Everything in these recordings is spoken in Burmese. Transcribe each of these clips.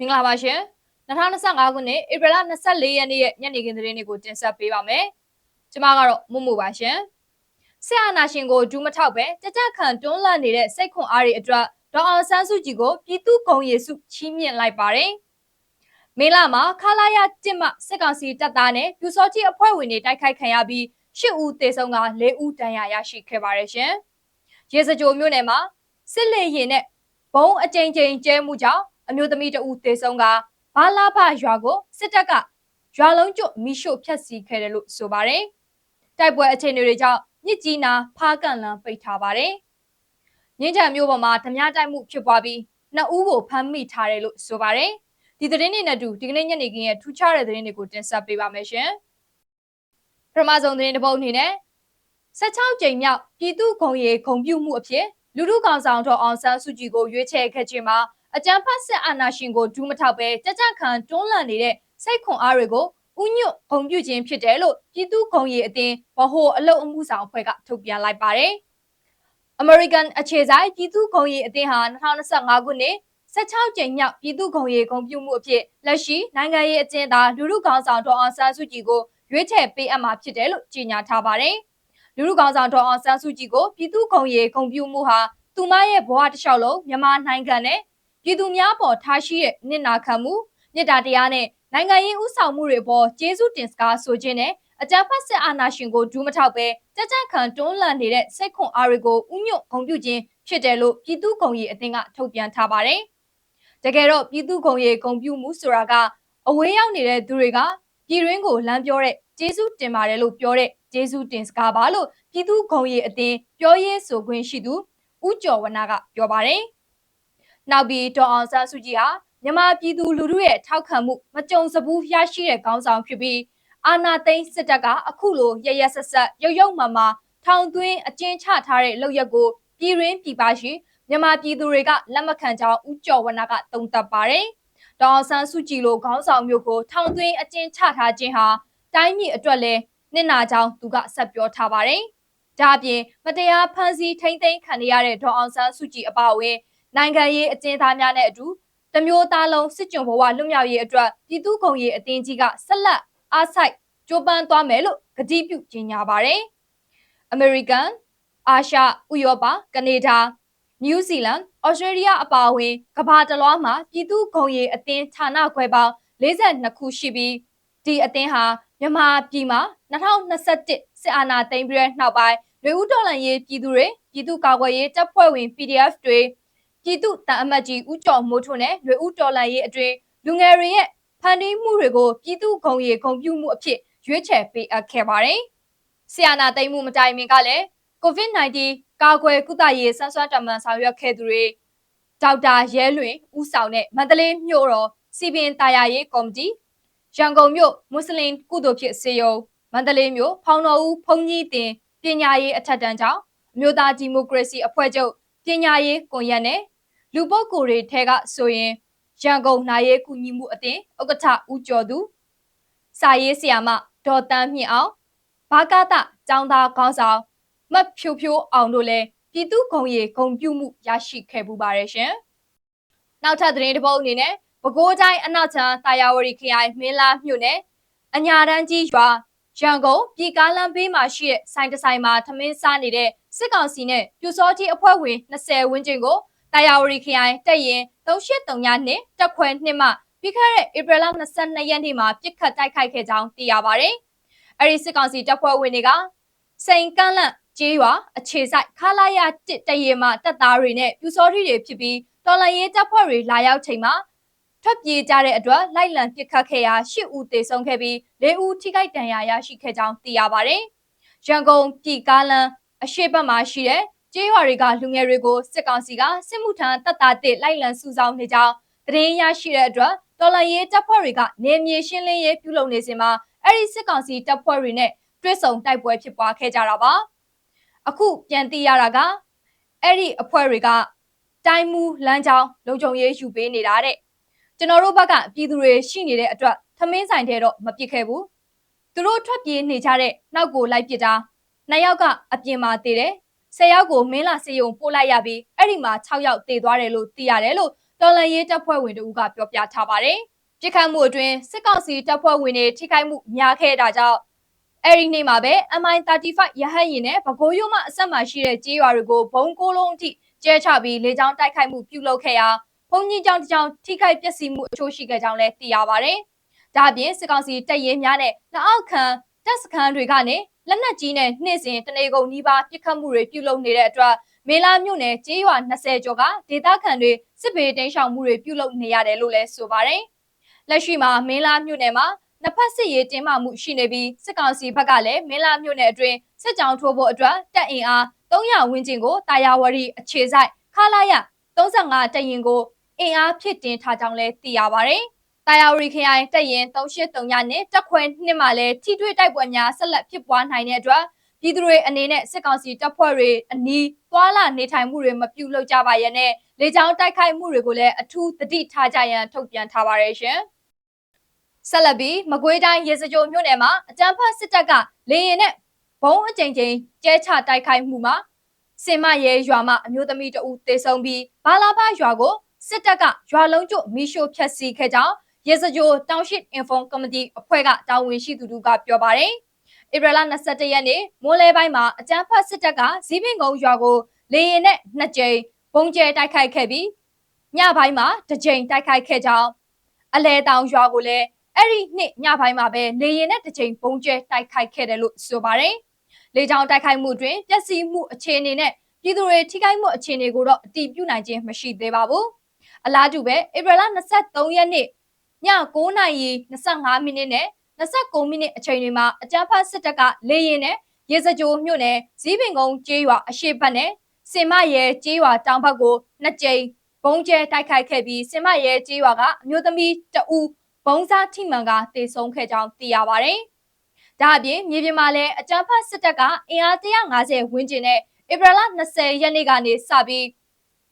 မင်္ဂလာပါရှင်2025ခုနှစ်ဧပြီလ24ရက်နေ့ရဲ့ညနေခင်းသတင်းတွေကိုတင်ဆက်ပေးပါမယ်ကျွန်မကတော့မမှုပါရှင်ဆက်အာနာရှင်ကိုဒူးမထောက်ပဲကြကြခံတွန်းလှန်နေတဲ့စိတ်ခွန်အားတွေအတွက်ဒေါအောင်ဆန်းစုကြည်ကိုပြည်သူ့ဂုံရည်စုချီးမြှင့်လိုက်ပါတယ်မေလာမှာခလာရတစ်မစစ်ကောင်စီတပ်သားနဲ့ပြူစောကြီးအဖွဲ့ဝင်တွေတိုက်ခိုက်ခံရပြီး၈ဦးသေဆုံးက၄ဦးဒဏ်ရာရရှိခဲ့ပါတယ်ရှင်ရေစကြိုမြို့နယ်မှာစစ်လေရင်နဲ့ဘုံအကြိမ်ကြိမ်ကျဲမှုကြောင့် အမျိုးသမီးတဦးသေဆုံးကဘာလာဖရွာကိုစစ်တပ်ကရွာလုံးကျွတ်မိရှို့ဖျက်ဆီးခဲ့တယ်လို့ဆိုပါတယ်။တိုက်ပွဲအခြေအနေတွေကြောင့်မြစ်ကြီးနာဖားကန်လန်ပိတ်ထားပါတယ်။မြင်းချံမြို့ပေါ်မှာဓမြတိုက်မှုဖြစ်ပွားပြီးနှစ်ဦးကိုဖမ်းမိထားတယ်လို့ဆိုပါတယ်။ဒီသတင်းတွေနဲ့အတူဒီကနေ့ညနေခင်းရဲ့ထူးခြားတဲ့သတင်းတွေကိုတင်ဆက်ပေးပါမယ်ရှင်။ပထမဆုံးသတင်းတစ်ပုဒ်အနေနဲ့16ကြိမ်မြောက်ပြည်သူ့ဂုံရီဂုံပြုမှုအဖြစ်လူထုကောင်ဆောင်တော်အောင်ဆန်းစုကြည်ကိုရွေးချယ်ခဲ့ခြင်းမှာ အကြံဖတ်စစ်အာဏာရှင်ကိုဒူးမထောက်ပဲကြကြခံတွန်းလှန်နေတဲ့စိတ်ခွန်အားတွေကိုဥညွတ်ဂုံပြုခြင်းဖြစ်တယ်လို့ပြည်သူ့ဂုံရီအတင်းဘဟိုအလုတ်အမှုဆောင်အဖွဲ့ကထုတ်ပြန်လိုက်ပါတယ်။ American အခြေဆိုင်ပြည်သူ့ဂုံရီအတင်းဟာ2025ခုနှစ်16ကြိမ်မြောက်ပြည်သူ့ဂုံရီဂုံပြုမှုအဖြစ်လက်ရှိနိုင်ငံရေးအကျဉ်းသားလူထုကောင်ဆောင်ဒေါ်အောင်ဆန်းစုကြည်ကိုရွေးချယ်ပေးအပ်မှာဖြစ်တယ်လို့ကြေညာထားပါတယ်။လူထုကောင်ဆောင်ဒေါ်အောင်ဆန်းစုကြည်ကိုပြည်သူ့ဂုံရီဂုံပြုမှုဟာသူမရဲ့ဘဝတစ်လျှောက်လုံးမြန်မာနိုင်ငံနဲ့ ပြည်သူများပေါ်ထားရှိတဲ့နစ်နာခံမှုမြစ်တာတရားနဲ့နိုင်ငံရေးဥဆောင်မှုတွေအပေါ်ကျေးဇူးတင်စကားဆိုခြင်းနဲ့အကြမ်းဖက်စစ်အာဏာရှင်ကိုဒူးမထောက်ပဲကြကြခံတွန်းလှန်နေတဲ့စိတ်ခွန်အားတွေကိုဥညွတ်ဂုံပြုခြင်းဖြစ်တယ်လို့ပြည်သူ့ဂုံရီအသင်းကထုတ်ပြန်ထားပါတယ်။တကယ်တော့ပြည်သူ့ဂုံရီဂုံပြုမှုဆိုတာကအဝေးရောက်နေတဲ့သူတွေကပြည်ရင်းကိုလမ်းပြောတဲ့ကျေးဇူးတင်ပါတယ်လို့ပြောတဲ့ကျေးဇူးတင်စကားပါလို့ပြည်သူ့ဂုံရီအသင်းပြောရေးဆိုခွင့်ရှိသူဦးကျော်ဝနာကပြောပါတယ်။ နောက်ပြီးဒေါ်အောင်ဆန်းစုကြည်ဟာမြန်မာပြည်သူလူထုရဲ့ထောက်ခံမှုမကြုံစဘူးရရှိတဲ့ခေါင်းဆောင်ဖြစ်ပြီးအာနာသိန်းစစ်တပ်ကအခုလိုရရဆက်ဆက်ရုပ်ရုပ်မာမာထောင်သွင်းအကျဉ်းချထားတဲ့လုပ်ရက်ကိုပြည်ရင်းပြည်ပရှိမြန်မာပြည်သူတွေကလက်မခံကြောင်းဦးကျော်ဝနကတုံ့တက်ပါတယ်။ဒေါ်အောင်ဆန်းစုကြည်လိုခေါင်းဆောင်မျိုးကိုထောင်သွင်းအကျဉ်းချထားခြင်းဟာတိုင်းပြည်အတွက်လည်းနစ်နာကြောင်းသူကဆက်ပြောထားပါတယ်။ဒါအပြင်မတရားဖမ်းဆီးထိန်းသိမ်းခံရတဲ့ဒေါ်အောင်ဆန်းစုကြည်အပါအဝင် နိုင်ငံရေးအကျဉ်းသားများနဲ့အတူတမျိုးသားလုံးစစ်ကြုံဘဝလွတ်မြောက်ရေးအတွက်ပြည်သူ့ခုံရေးအသင်းကြီးကဆက်လက်အားစိုက်ကြိုးပမ်းသွားမယ်လို့ကတိပြုကြေညာပါတယ်။ American အာရှဥရောပကနေဒါနယူးဇီလန်ဩစတြေးလျအပါအဝင်ကမ္ဘာတလွှားမှာပြည်သူ့ဂုံရီအသင်းဌာနခွဲပေါင်း42ခုရှိပြီးဒီအသင်းဟာမြန်မာပြည်မှာ2021စစ်အာဏာသိမ်းပြီးတဲ့နောက်ပိုင်းလူဦးတော်လှန်ရေးပြည်သူတွေပြည်သူ့ကာကွယ်ရေးတပ်ဖွဲ့ဝင် PDF တွေ ပြည်သူတန်အမတ်ကြီးဦးကျော်မိုးထွန်းနဲ့ရွေဦးတော်လန်ရေးအတွင်လူငယ်တွေရဲ့ဖန်တီးမှုတွေကိုပြည်သူဂုံရီဂုံပြုမှုအဖြစ်ရွေးချယ်ပေးအပ်ခဲ့ပါတယ်။ဆီယနာသိမ်းမှုမတိုင်မီကလည်း COVID-19 ကာကွယ်ကုသရေးဆန်းစွမ်းတမန်ဆောင်ရွက်ခဲ့သူတွေဒေါက်တာရဲလွင်ဦးဆောင်တဲ့မန္တလေးမြို့တော်စီပင်တာယာရေးကော်မတီရန်ကုန်မြို့မွတ်စလင်ကုသိုလ်ဖြစ်စေယုံမန္တလေးမြို့ဖောင်တော်ဦးဖုန်ကြီးတင်ပညာရေးအထက်တန်းကျောင်းအမျိုးသားဒီမိုကရေစီအဖွဲ့ချုပ်ပညာရေးကွန်ရက်နဲ့ လူပုဂ္ဂိုလ်တွေထဲကဆိုရင်ရန်ကုန်နာရေးကူညီမှုအသင်းဥက္ကဋ္ဌဦးကျော်သူစာရေးဆရာမဒေါ်တန်းမြင့်အောင်ဘာကတចောင်းသားခေါင်းဆောင်မတ်ဖြိုးဖြိုးအောင်တို့လည်းပြည်သူ့ဂုံရီဂုံပြုမှုရရှိခဲ့ပူပါတယ်ရှင်။နောက်ထပ်သတင်းတစ်ပုဒ်အနေနဲ့ပဲခူးတိုင်းအနောက်ချမ်းတာယာဝတီခရိုင်မင်းလာမြို့နယ်အညာတန်းကြီးရွာရန်ကုန်ပြည်ကားလမ်းဘေးမှာရှိတဲ့ဆိုင်တဆိုင်မှာထမင်းစားနေတဲ့စစ်ကောင်စီနဲ့ပြူစောတိအဖွဲ့ဝင်20ဝန်းကျင်ကို တာယာဝတီခရိုင်တက်ရင်3839နှစ်တက်ခွဲနှစ်မှပြီးခဲ့တဲ့ဧပြီလ22ရက်နေ့မှာပြစ်ခတ်တိုက်ခိုက်ခဲ့ကြောင်းသိရပါတယ်။အဲဒီစစ်ကောင်စီတပ်ဖွဲ့ဝင်တွေကစိန်ကန့်လန့်ကျေးရွာအခြေဆိုင်ခလာရတစ်တရေမှတပ်သားတွေနဲ့ပြူစောထီတွေဖြစ်ပြီးတော်လန်ရေးတပ်ဖွဲ့တွေလာရောက်ချိန်မှာထွက်ပြေးကြတဲ့အတွက်လိုက်လံပစ်ခတ်ခဲ့ရာ၈ဦးသေဆုံးခဲ့ပြီး၄ဦးထိခိုက်ဒဏ်ရာရရှိခဲ့ကြောင်းသိရပါတယ်။ရန်ကုန်ပြည်ကားလမ်းအရှိတ်ဘက်မှာရှိတဲ့ ကျေးရွာတွေကလူငယ်တွေကိုစစ်ကောင်စီကစစ်မှုထမ်းတပ်သားတစ်လိုက်လံစုဆောင်းနေကြောင်းသတင်းရရှိတဲ့အတွက်တော်လန်ရေးတပ်ဖွဲ့တွေကနေမြေရှင်းလင်းရေးပြုလုပ်နေစဉ်မှာအဲ့ဒီစစ်ကောင်စီတပ်ဖွဲ့တွေနဲ့တွဲဆုံတိုက်ပွဲဖြစ်ပွားခဲ့ကြတာပါအခုပြန်သိရတာကအဲ့ဒီအဖွဲ့တွေကတိုင်းမူလမ်းကြောင်းလုံခြုံရေးယူပေးနေတာတဲ့ကျွန်တော်တို့ဘက်ကပြည်သူတွေရှိနေတဲ့အတွက်သမင်းဆိုင်တဲ့တော့မပစ်ခဲ့ဘူးသူတို့ထွက်ပြေးနေကြတဲ့နောက်ကိုလိုက်ပစ်တာနှစ်ယောက်ကအပြင်မှာတည်တယ် 10ယောက်ကိုမင်းလာစေယုံပို့လိုက်ရပြီးအဲ့ဒီမှာ6ယောက်တည်သွားတယ်လို့သိရတယ်လို့တော်လှန်ရေးတပ်ဖွဲ့ဝင်တို့ကပြောပြထားပါတယ်။ပြစ်ခတ်မှုအတွင်းစစ်ကောင်စီတပ်ဖွဲ့ဝင်တွေထိခိုက်မှုများခဲ့တာကြောင့်အဲ့ဒီနေ့မှာပဲ MI35 ရဟတ်ယာဉ်နဲ့ပဲခူးရိုးမှအဆက်မှရှိတဲ့ကြေးရွာတွေကိုဘုံကိုလုံးအထိကျဲချပြီးလေကြောင်းတိုက်ခိုက်မှုပြုလုပ်ခဲ့ရာဘုံကြီးကြောင်တစ်ကြောင်ထိခိုက်ပျက်စီးမှုအချို့ရှိခဲ့ကြောင်းလည်းသိရပါတယ်။ဒါ့အပြင်စစ်ကောင်စီတပ်ရင်းများနဲ့လက်အောက်ခံတပ်စခန်းတွေကနေ လက်နက်ကြီးနဲ့နှိမ့်စဉ်တနေကုန်နီးပါးပစ်ခတ်မှုတွေပြုလုပ်နေတဲ့အတွက်မေလာမြို့နယ်ကျေးရွာ20ကျော်ကဒေသခံတွေစစ်ဘေးတိမ်းရှောင်မှုတွေပြုလုပ်နေရတယ်လို့လည်းဆိုပါတယ်။လက်ရှိမှာမင်းလာမြို့နယ်မှာနှစ်ဖက်စစ်ရေးတင်းမာမှုရှိနေပြီးစစ်ကောင်စီဘက်ကလည်းမင်းလာမြို့နယ်အတွင်းစစ်ကြောင်းထိုးဖို့အတွက်တပ်အင်အား300ဝန်းကျင်ကိုတာယာဝရီအခြေဆိုင်ခလာရ35တပ်ရင်ကိုအင်အားဖြစ်တင်ထားကြောင်းလည်းသိရပါတယ်။ တာယာဝရီခရိုင်တပ်ရင်383ညနဲ့တပ်ခွဲနှစ်မှာလည်းထိတွေ့တိုက်ပွဲများဆက်လက်ဖြစ်ပွားနိုင်တဲ့အတွက်ပြည်သူတွေအနေနဲ့စစ်ကောင်စီတပ်ဖွဲ့တွေအနီးသွာလာနေထိုင်မှုတွေမပြုလုပ်ကြပါရနဲ့လေကြောင်းတိုက်ခိုက်မှုတွေကိုလည်းအထူးသတိထားကြရန်ထုတ်ပြန်ထားပါတယ်ရှင်။ဆက်လက်ပြီးမကွေးတိုင်းရေစကြိုမြို့နယ်မှာအကြမ်းဖက်စစ်တပ်ကလေရင်နဲ့ဘုံအကြိမ်ကြိမ်ကျဲချတိုက်ခိုက်မှုမှာစင်မရဲရွာမှာအမျိုးသမီးတဦးသေဆုံးပြီးဘာလာဖရွာကိုစစ်တပ်ကရွာလုံးကျမီရှိုဖျက်ဆီးခဲ့ကြောင်း ရေစကြိုတောင်ရှိ Inform Committee အဖွဲ့ကတာဝန်ရှိသူတို့ကပြောပါတယ်။ဧပြီလ22ရက်နေ့မိုးလဲပိုင်းမှာအကြမ်းဖက်စစ်တပ်ကဇီးပင်ကုန်းရွာကိုလေရင်နဲ့နှစ်ကြိမ်ပုံကျဲတိုက်ခိုက်ခဲ့ပြီးညပိုင်းမှာတစ်ကြိမ်တိုက်ခိုက်ခဲ့ကြောင်းအလဲတောင်ရွာကိုလည်းအဲ့ဒီနှစ်ညပိုင်းမှာပဲလေရင်နဲ့တစ်ကြိမ်ပုံကျဲတိုက်ခိုက်ခဲ့တယ်လို့ဆိုပါတယ်။လေကြောင်းတိုက်ခိုက်မှုတွင်ပျက်စီးမှုအခြေအနေနဲ့ပြည်သူတွေထိခိုက်မှုအခြေအနေကိုတော့အတည်ပြုနိုင်ခြင်းမရှိသေးပါဘူး။အလားတူပဲဧပြီလ23ရက်နေ့ ည9:25မိနစ်နဲ့29မိနစ်အချိန်တွေမှာအကြမ်းဖက်စစ်တပ်ကလေရင်နဲ့ရေစကြိုမြို့နယ်ဇီးပင်ကုန်းကျေးရွာအရှိတ်ဘက်နဲ့စင်မရဲကျေးရွာတောင်ဘက်ကိုနှစ်ကြိမ်ဘုံကျဲတိုက်ခိုက်ခဲ့ပြီးစင်မရဲကျေးရွာကအမျိုးသမီးတဦးဘုံစားထိမှန်ကတေဆုံးခဲ့ကြောင်းသိရပါတယ်။ဒါအပြင်မြေပြင်မှာလည်းအကြမ်းဖက်စစ်တပ်ကအင်အား150ဝန်းကျင်နဲ့ဧပြီလ20ရက်နေ့ကနေစပြီး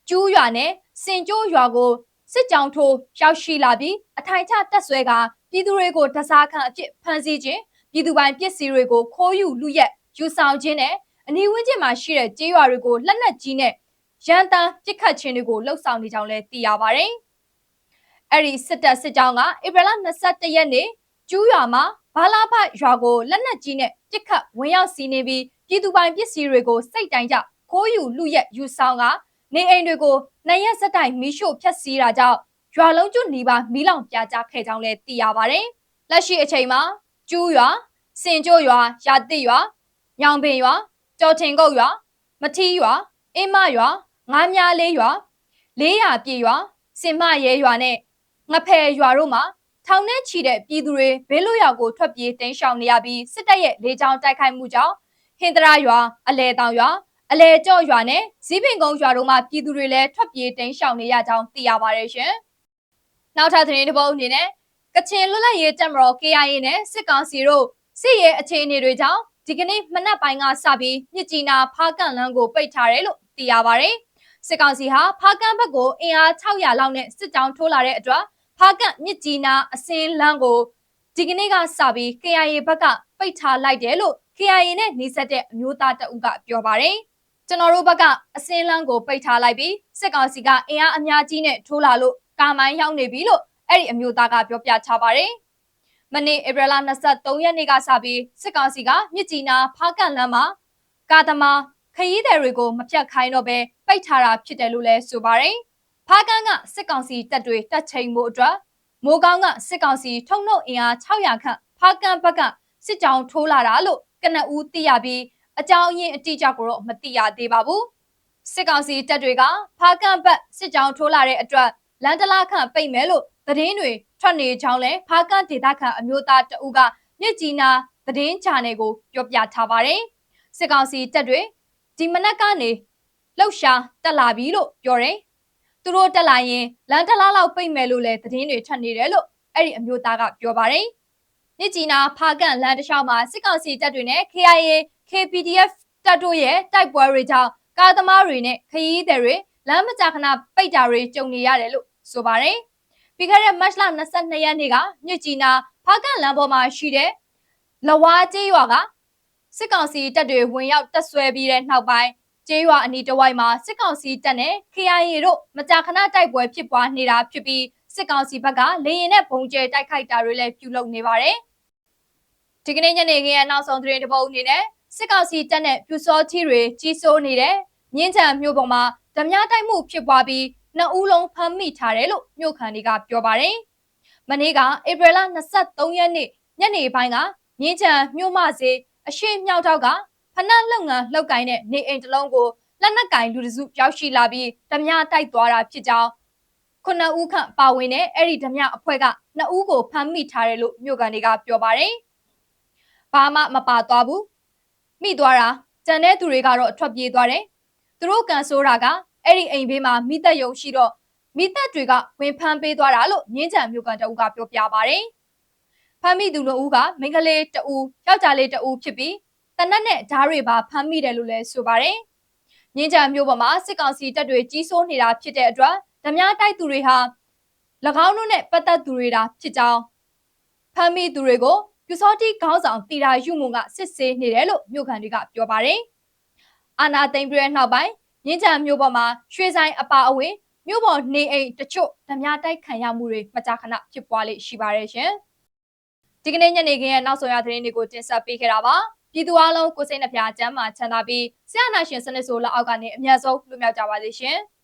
ကျူးရွာနဲ့စင်ကျိုးရွာကို စစ်ကြောင်းထိုးရောက်ရှိလာပြီးအထိုင်ချတက်ဆွဲကပြည်သူတွေကိုတစားခံအဖြစ်ဖမ်းဆီးခြင်းပြည်သူပိုင်ပစ္စည်းတွေကိုခိုးယူလူရက်ယူဆောင်ခြင်းနဲ့အနီးဝန်းကျင်မှာရှိတဲ့ကျေးရွာတွေကိုလက်နက်ကြီးနဲ့ရန်တမ်းပစ်ခတ်ခြင်းတွေကိုလှုပ်ဆောင်နေကြောင်းလည်းသိရပါတယ်။အဲ့ဒီစစ်တပ်စစ်ကြောင်းကဧပြီလ22ရက်နေ့ကျူးရွာမှာဘာလာဖရွာကိုလက်နက်ကြီးနဲ့ပစ်ခတ်ဝင်ရောက်စီးနေပြီးပြည်သူပိုင်ပစ္စည်းတွေကိုစိတ်တိုင်းကြခိုးယူလူရက်ယူဆောင်ကနေအိမ်တွေကို နှစ်ရက်စက်တိုင်မီးရှို့ဖျက်ဆီးတာကြောင့်ရွာလုံးကျွနီးပါမီးလောင်ပြာကျခဲ့ကြောင်းလည်းသိရပါတယ်။လက်ရှိအချိန်မှာကျူးရွာစင်ကျိုးရွာရာတိရွာညောင်ပင်ရွာကြော်ထင်ကုတ်ရွာမထီးရွာအင်းမရွာငားမြားလေးရွာလေးရပြေရွာစင်မရဲရွာနဲ့ငဖယ်ရွာတို့မှာထောင်နဲ့ချီတဲ့ပြည်သူတွေဘေးလွတ်ရာကိုထွက်ပြေးတိမ်းရှောင်နေရပြီးစစ်တပ်ရဲ့လေကြောင်းတိုက်ခိုက်မှုကြောင့်ဟင်္ဒရာရွာအလဲတောင်ရွာ အလဲကြော့ရွာနဲ့ဇီးပင်ကုန်းရွာတို့မှာပြည်သူတွေလည်းထွက်ပြေးတိမ်းရှောင်နေရကြောင်းသိရပါတယ်ရှင်။နောက်ထပ်သတင်းတစ်ပုဒ်အနေနဲ့ကချင်လွတ်လပ်ရေးတပ်မတော် KIA နဲ့စစ်ကောင်စီတို့စစ်ရေးအခြေအနေတွေကြောင့်ဒီကနေ့မနက်ပိုင်းကစပြီးမြစ်ကြီးနားဖားကန့်လမ်းကိုပိတ်ထားတယ်လို့သိရပါတယ်။စစ်ကောင်စီဟာဖားကန့်ဘက်ကိုအင်အား600လောက်နဲ့စစ်ကြောင်းထိုးလာတဲ့အတွက်ဖားကန့်မြစ်ကြီးနားအစင်းလမ်းကိုဒီကနေ့ကစပြီး KIA ဘက်ကပိတ်ထားလိုက်တယ်လို့ KIA နဲ့နှိစက်တဲ့အမျိုးသားတအုပ်ကပြောပါတယ်။ ကျွန်တော်တို့ဘက်ကအစင်းလန်းကိုပိတ်ထားလိုက်ပြီးစစ်ကောင်စီကအင်အားအများကြီးနဲ့ထိုးလာလို့ကာမိုင်းရောက်နေပြီလို့အဲ့ဒီအမျိုးသားကပြောပြချပါတယ်။မနေ့ဧပြီလ23ရက်နေ့ကစပြီးစစ်ကောင်စီကမြစ်ကြီးနားဖားကန့်လမ်းမှာကာသမာခရီးသည်တွေကိုမပြတ်ခိုင်းတော့ပဲပိတ်ထားတာဖြစ်တယ်လို့လည်းဆိုပါတယ်။ဖားကန့်ကစစ်ကောင်စီတပ်တွေတက်ချိန်မှုအတွက်မိုးကောင်းကစစ်ကောင်စီထုံနှုတ်အင်အား600ခန့်ဖားကန့်ဘက်ကစစ်ကြောင်းထိုးလာတာလို့ကနဦးသိရပြီး အကြောင်းအရင်းအတိအကျကိုတော့မသိရသေးပါဘူးစစ်ကောင်စီတပ်တွေကဖားကန့်ဘက်စစ်ကြောင်းထိုးလာတဲ့အတွက်လန်တလာခန့်ပိတ်မယ်လို့သတင်းတွေထွက်နေကြောင်းလဲဖားကန့်ဒေသခံအမျိုးသားတအုပ်ကမြစ်ကြီးနာသတင်းချာနယ်ကိုပြောပြထားပါတယ်စစ်ကောင်စီတပ်တွေဒီမနက်ကနေလှုပ်ရှားတက်လာပြီလို့ပြောတယ်သူတို့တက်လာရင်လန်တလားလောက်ပိတ်မယ်လို့လည်းသတင်းတွေထွက်နေတယ်လို့အဲ့ဒီအမျိုးသားကပြောပါတယ်မြစ်ကြီးနာဖားကန့်လန်တလျှောက်မှာစစ်ကောင်စီတပ်တွေနဲ့ KIA KPDF တပ်တို့ရဲ့တိုက်ပွဲတွေကြောင့်ကားသမားတွေနဲ့ခရီးသည်တွေလမ်းမကြာခဏပိတ်တာတွေကြုံနေရတယ်လို့ဆိုပါတယ်။ပြီးခဲ့တဲ့မတ်လ22ရက်နေ့ကမြစ်ကြီးနာဖားကန့်လမ်းပေါ်မှာရှိတဲ့လဝါကျေးရွာကစစ်ကောင်စီတပ်တွေဝင်ရောက်တပ်ဆွဲပြီးတဲ့နောက်ပိုင်းကျေးရွာအနီးတစ်ဝိုက်မှာစစ်ကောင်စီတပ်နဲ့ KIA တို့မကြာခဏတိုက်ပွဲဖြစ်ပွားနေတာဖြစ်ပြီးစစ်ကောင်စီဘက်ကလေရင်နဲ့ပုံကျဲတိုက်ခိုက်တာတွေလည်းပြုလုပ်နေပါတယ်။ဒီကနေ့ညနေခင်းရဲ့နောက်ဆုံးသတင်းတစ်ပုဒ်အနေနဲ့ စစ်ကောင်စီတပ်နဲ့ပြူစောချီတွေကြီးစိုးနေတဲ့မြင်းချံမြို့ပေါ်မှာဓမြတိုက်မှုဖြစ်ပွားပြီးနှစ်ဦးလုံးဖမ်းမိထားတယ်လို့မြို့ခံတွေကပြောပါတယ်။မနေ့ကဧပြီလ23ရက်နေ့ညနေပိုင်းကမြင်းချံမြို့မစေအရှိမြောက်တော့ကဖနက်လုံငန်းလောက်ကင်တဲ့နေအိမ်တစ်လုံးကိုလက်နက်ကင်လူတစုရောက်ရှိလာပြီးဓမြတိုက်သွားတာဖြစ်ကြောင်းခုနှစ်ဦးခန့်ပါဝင်တဲ့အဲ့ဒီဓမြအဖွဲ့ကနှစ်ဦးကိုဖမ်းမိထားတယ်လို့မြို့ကန်တွေကပြောပါတယ်။ဘာမှမပါသွားဘူး။ မိသွားတာကြံတဲ့သူတွေကတော့ထွက်ပြေးသွားတယ်။သူတို့ကန်ဆိုးတာကအဲ့ဒီအိမ်ဘေးမှာမိသက်ယုံရှိတော့မိသက်တွေကဝင်ဖမ်းပေးသွားတာလို့မြင်းချံမြို့ကန်တအူးကပြောပြပါတယ်။ဖမ်းမိသူတို့ဦးကမိန်းကလေးတအူးယောက်ျားလေးတအူးဖြစ်ပြီးတနက်နဲ့ဓားတွေပါဖမ်းမိတယ်လို့လည်းဆိုပါတယ်။မြင်းချံမြို့ပေါ်မှာစစ်ကောင်စီတပ်တွေကြီးစိုးနေတာဖြစ်တဲ့အတွက်ဓမြတိုက်သူတွေဟာ၎င်းတို့နဲ့ပတ်သက်သူတွေတာဖြစ်ကြောင်းဖမ်းမိသူတွေကို ပြူစောတိခေါင်းဆောင်တီတာယူမုံကစစ်ဆေးနေတယ်လို့မြို့ခံတွေကပြောပါတယ်။အာနာသိမ့်ပြဲနောက်ပိုင်းမြင်းချံမြို့ပေါ်မှာရွှေဆိုင်အပါအဝင်မြို့ပေါ်နေအိမ်တချို့ဓမြတိုက်ခံရမှုတွေမကြာခဏဖြစ်ပွားလေရှိပါတယ်ရှင်။ဒီကနေ့ညနေခင်းရဲ့နောက်ဆုံးရသတင်းတွေကိုတင်ဆက်ပေးခဲ့တာပါ။ပြည်သူအလုံးကိုစိတ်နှပြချမ်းမာချမ်းသာပြီးဆရာနာရှင်စနစ်ဆိုလက်အောက်ကနေအမြတ်ဆုံးလွတ်မြောက်ကြပါစေရှင်။